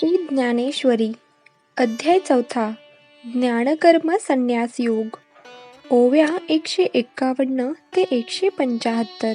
श्री ज्ञानेश्वरी अध्याय चौथा ज्ञानकर्म संन्यास योग. ओव्या एकशे एक्कावन्न ते एकशे पंचाहत्तर.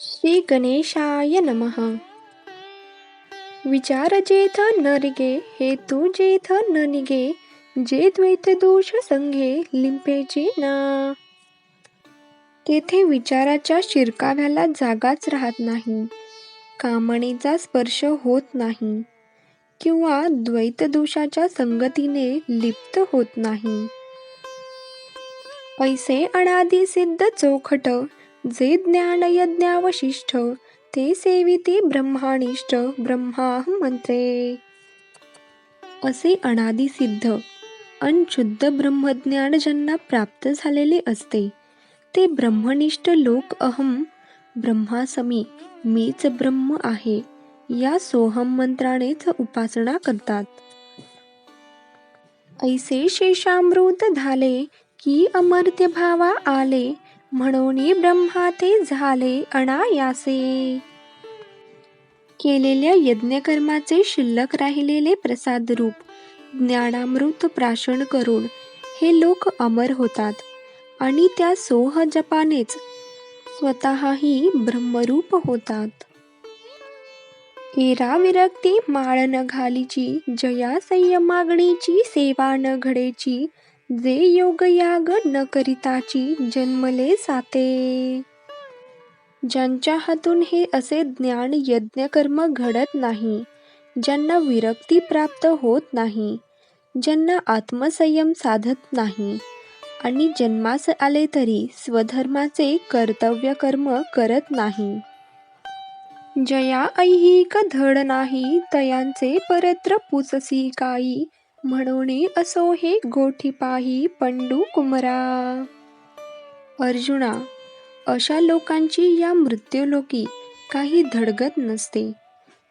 श्री गणेशाय नमः. विचार जेथ न रिगे हेतू जेथ न निगे जे द्वैत दोष संघे लिंपेचे ना. तेथे विचाराच्या शिरकाव्याला जागाच राहत नाही. कामणेचा स्पर्श होत नाही किंवा द्वैतदोषाच्या संगतीने लिप्त होत नाही. पैसे अनादी सिद्ध चोखट जे ज्ञान यज्ञावशिष्ठ ते सेविती ब्रह्मानिष्ठ ब्रह्माहम मंत्रे. असे अनादिसिद्ध सिद्ध ब्रह्मज्ञान ज्यांना प्राप्त झालेले असते ते ब्रह्मनिष्ठ लोक अहम ब्रह्मासमी मीच ब्रह्म आहे. या सोहम मंत्रानेच उपासना करतात. ऐसे शेषामृत झाले की अमर्त्य भावा आले म्हणून ब्रह्मा ते झाले अनायासे. केलेल्या यज्ञकर्माचे शिल्लक राहिलेले प्रसाद रूप ज्ञानामृत प्राशन करून हे लोक अमर होतात. आणि त्या सोह जपानेच स्वतःही ब्रह्मरूप होतात. एरा विरक्ती माळ न घालीची जया संयमागणीची सेवा न घडेची जे योग याग न करिताची जन्मले साते. ज्यांच्या हातून हे असे ज्ञान यज्ञ कर्म घडत नाही ज्यांना विरक्ती प्राप्त होत नाही ज्यांना आत्मसंयम साधत नाही आणि जन्मास आले तरी स्वधर्माचे कर्तव्य कर्म करत नाही. जया ऐहिक धड नाही तयांचे परत्र पुससी काई म्हणून असो हे गोठी पाही पंडू कुमरा. अर्जुना अशा लोकांची या मृत्यूलोकी काही धडगत नसते.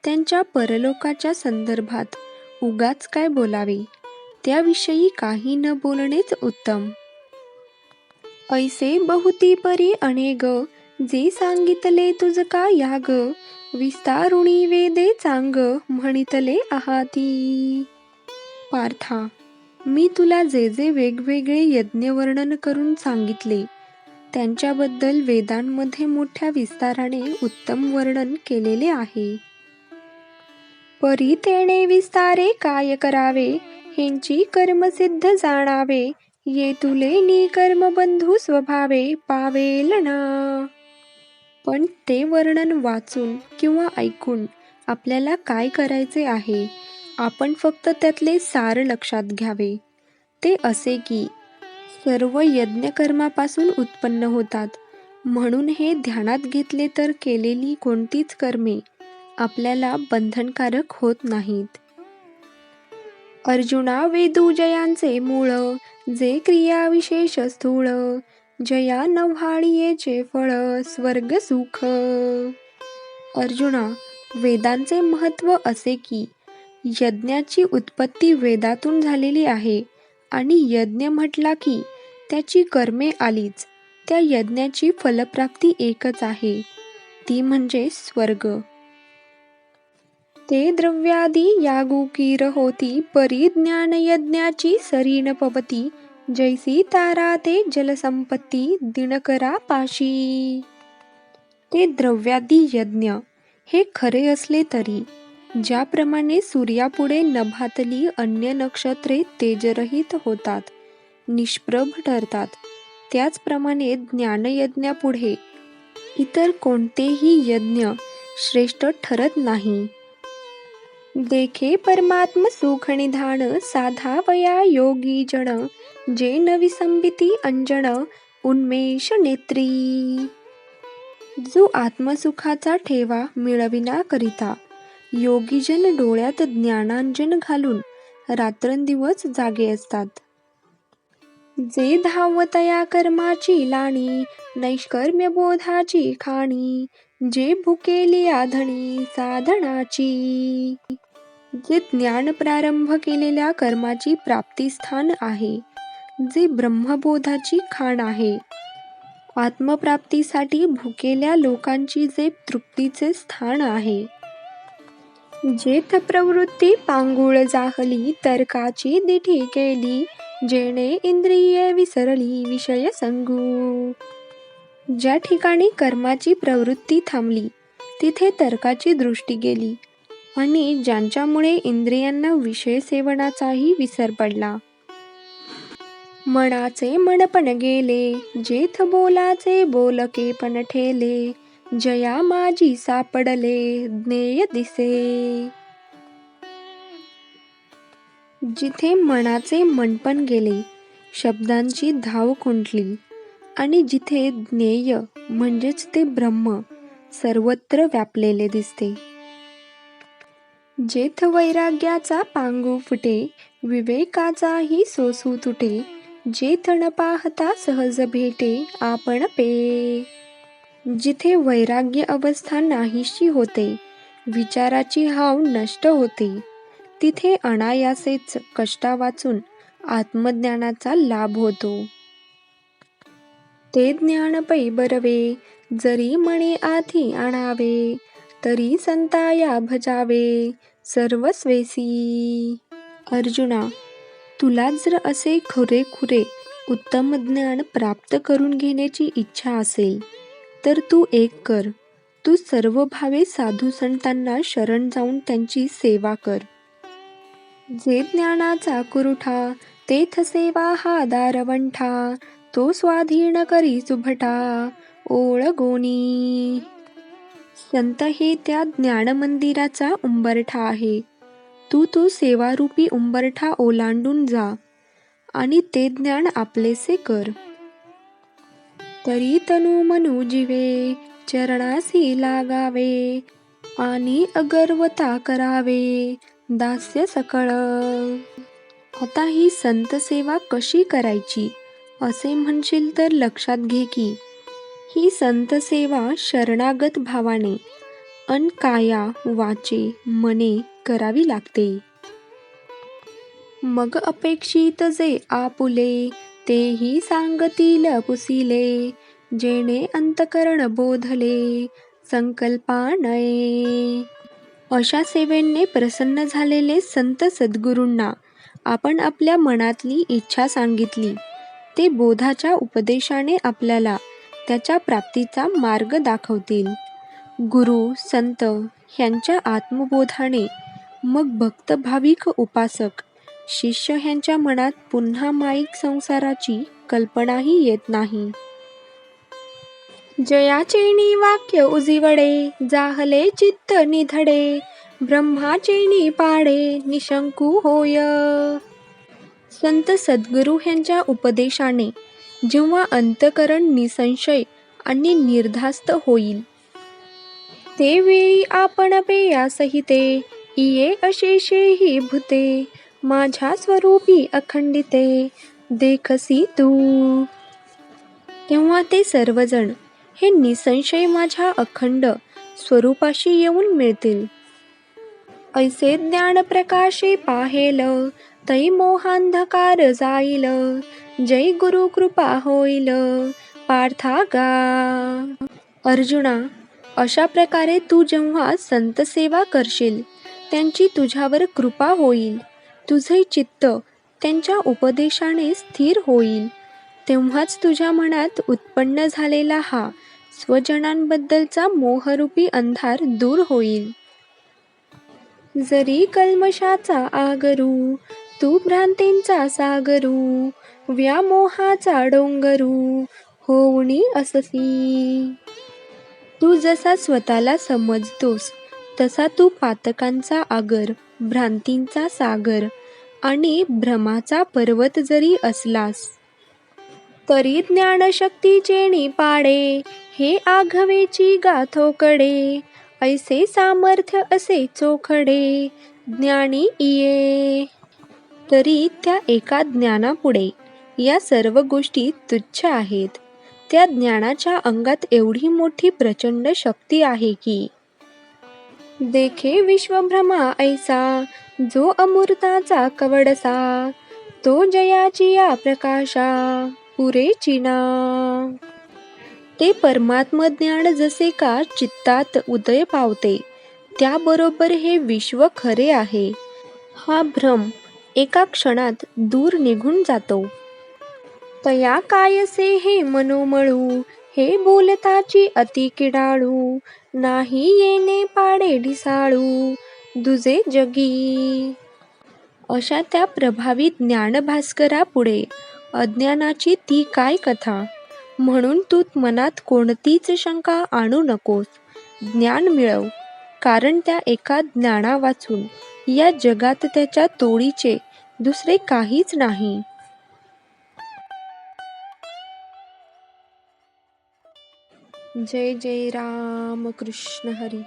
त्यांच्या परलोकाच्या संदर्भात उगाच काय बोलावे? त्याविषयी काही न बोलणेच उत्तम. ऐसे बहुती परी अनेग जे सांगितले तुझ का याग? विस्तारुणी वेदे चांग म्हणितले आहाती. पार्था मी तुला जे जे वेगवेगळे यज्ञ वर्णन करून सांगितले त्यांच्याबद्दल वेदांमध्ये मोठ्या विस्ताराने उत्तम वर्णन केलेले आहे. परी तेणे विस्तारे काय करावे? हेंची कर्मसिद्ध जाणावे? ये तुले नी कर्मबंधू स्वभावे पावेल ना पण ते वर्णन वाचून किंवा ऐकून आपल्याला काय करायचे आहे? आपण फक्त त्यातले सार लक्षात घ्यावे. ते असे की सर्व यज्ञकर्मापासून उत्पन्न होतात. म्हणून हे ध्यानात घेतले तर केलेली कोणतीच कर्मे आपल्याला बंधनकारक होत नाहीत. अर्जुना वेदुजयांचे मूळ जे क्रियाविशेष स्थूळ जया नव्हाळीयेचे फळ स्वर्ग सुख. अर्जुना वेदांचे महत्त्व असे की यज्ञाची उत्पत्ती वेदातून झालेली आहे आणि यज्ञ म्हटला की त्याची कर्मे आलीच त्या यज्ञाची फलप्राप्ती एकच आहे. ती म्हणजे स्वर्ग. ते द्रव्यादी यागुकीर होती परी ज्ञान यज्ञाची सरीन पवती जैसी तारा ते जलसंपत्ती दिनकरा पाशी. ते द्रव्यादी यज्ञ हे खरे असले तरी ज्याप्रमाणे सूर्यापुढे नभातली अन्य नक्षत्रे तेजरहित होतात निष्प्रभ ठरतात त्याचप्रमाणे ज्ञानयज्ञापुढे इतर कोणतेही यज्ञ श्रेष्ठ ठरत नाही. देखे परमात्म सुख निधान साधा वया योगी जण जे न विसंबिती अंजन उन्मेष नेत्री. जो आत्मसुखाचा ठेवा मिळविना करिता योगीजन डोळ्यात ज्ञानांजन घालून रात्रंदिवस जागे असतात. जे धावतया कर्माची लाणी नैष्कर्म्य बोधाची खाणी जे भुकेली आधणी साधनाची. जे ज्ञान प्रारंभ केलेल्या कर्माची प्राप्तीस्थान आहे. जे ब्रह्मबोधाची खाण आहे. आत्मप्राप्तीसाठी भुकेल्या लोकांची जे तृप्तीचे स्थान आहे. जेथ प्रवृत्ती पांगुळ जाहली तर्काची दिठी केली जेणे इंद्रिये विसरली विषय संगू. ज्या ठिकाणी कर्माची प्रवृत्ती थांबली तिथे तर्काची दृष्टी गेली आणि ज्यांच्यामुळे इंद्रियांना विषय सेवनाचाही विसर पडला. मनाचे मनपण गेले जेथ बोलाचे बोलके पण ठेले जया माझी सापडले ज्ञेय दिसे. जिथे मनाचे मनपण गेले शब्दांची धाव खुंटली. आणि जिथे ज्ञेय म्हणजेच ते ब्रह्म सर्वत्र व्यापलेले दिसते. जेथ वैराग्याचा पांगू फुटे विवेकाचाही सोसू तुटे जेथ न पाहता सहज भेटे आपण पे. जिथे वैराग्य अवस्था नाहीशी होते विचाराची हाव नष्ट होते तिथे अनायासेच कष्टा वाचून आत्मज्ञानाचा लाभ होतो. ते ज्ञान पै बरवे जरी मणे आधी आणावे तरी संताया भजावे सर्वस्वेसी. अर्जुना तुला जर असे खरेखुरे उत्तम ज्ञान प्राप्त करून घेण्याची इच्छा असेल तर तू एक कर. तू सर्व भावे साधू संतांना शरण जाऊन त्यांची सेवा कर. जे ज्ञानाचा कुरुठा तेथ सेवा हा दारवंठा. तो स्वाधीन करी सुभटा ओळगोनी संत हे त्या ज्ञान मंदिराचा उंबरठा आहे. तू तो सेवारूपी उंबरठा ओलांडून जा आणि ते ज्ञान आपलेसे कर. तरी तनु मनु जीवे चरणासी लागावे आणि अगर्वता करावे दास्य सकळ. आता ही संत सेवा कशी करायची? असे म्हणशील तर लक्षात घे की ही संत सेवा शरणागत भावाने अन काया वाचे मने करावी लागते. मग अपेक्षित जे आपुले तेही सांगतील पुसिले जेणे अंतकरण बोधले संकल्पानये. अशा सेवेने प्रसन्न झालेले संत सद्गुरूंना आपण आपल्या मनातली इच्छा सांगितली. ते बोधाच्या उपदेशाने आपल्याला त्याच्या प्राप्तीचा मार्ग दाखवतील. गुरु संत ह्यांच्या आत्मबोधाने मग भक्त भाविक उपासक शिष्य ह्यांच्या मनात पुन्हा माईक संसाराची कल्पनाही येत नाही. जयाचेनी वाक्य उजिवडे जाहले चित्त निधडे ब्रह्माचेनी पाडे निशंकू होय. संत सद्गुरू ह्यांच्या उपदेशाने जेव्हा अंतकरण निसंशय आणि निर्धास्त होईल ते वेळी आपण पेयासहिते इये अशेषे ही भूते माझ्या स्वरूपी अखंडिते देखसी तू. तेव्हा ते सर्वजण हे निसंशय माझ्या अखंड स्वरूपाशी येऊन मिळतील. ऐसे ज्ञान प्रकाशे पाहेल तै मोहांधकार जाईल जय गुरु कृपा होईल पार्था गा। अर्जुना अशा प्रकारे तू जेव्हा संत सेवा करशील त्यांची तुझ्यावर कृपा होईल तुझे चित्त त्यांच्या उपदेशाने स्थिर होईल. तेव्हाच तुझ्या मनात उत्पन्न झालेला हा स्वजनांबद्दलचा मोहरूपी अंधार दूर होईल. जरी कल्मशाचा आगरू तू भ्रांतींचा सागरू व्यामोहाचा डोंगरू होऊणी अससी तू जसा स्वतःला समजतोस तसा तू पातकांचा आगर भ्रांतींचा सागर आणि भ्रमाचा पर्वत जरी असलास तरी ज्ञानशक्तीचे पाडे हे आघवेची गाथोकडे ऐसे सामर्थ्य असे चोखडे ज्ञानी इये. तरी त्या एका ज्ञानापुढे या सर्व गोष्टी तुच्छ आहेत. त्या ज्ञानाच्या अंगात एवढी मोठी प्रचंड शक्ती आहे की. देखे विश्वभ्रमा ऐसा जो अमृताचा कवडसा तो जयाची या प्रकाशा पुरे चिना. ते परमात्म ज्ञान जसे का चित्तात उदय पावते त्याबरोबर हे विश्व खरे आहे. हा भ्रम एका क्षणात दूर निघून जातो. तया कायसे हे मनोमळू हे बोलताची अति किडाळू नाही येणे पाडे ढिसाळू दुजे जगी. अशा त्या प्रभावी ज्ञानभास्करापुढे अज्ञानाची ती काय कथा? म्हणून तू मनात कोणतीच शंका आणू नकोस. ज्ञान मिळव कारण त्या एका ज्ञाना वाचून या जगात त्याच्या तोडीचे दुसरे काहीच नाही. जय जय राम कृष्ण हरी.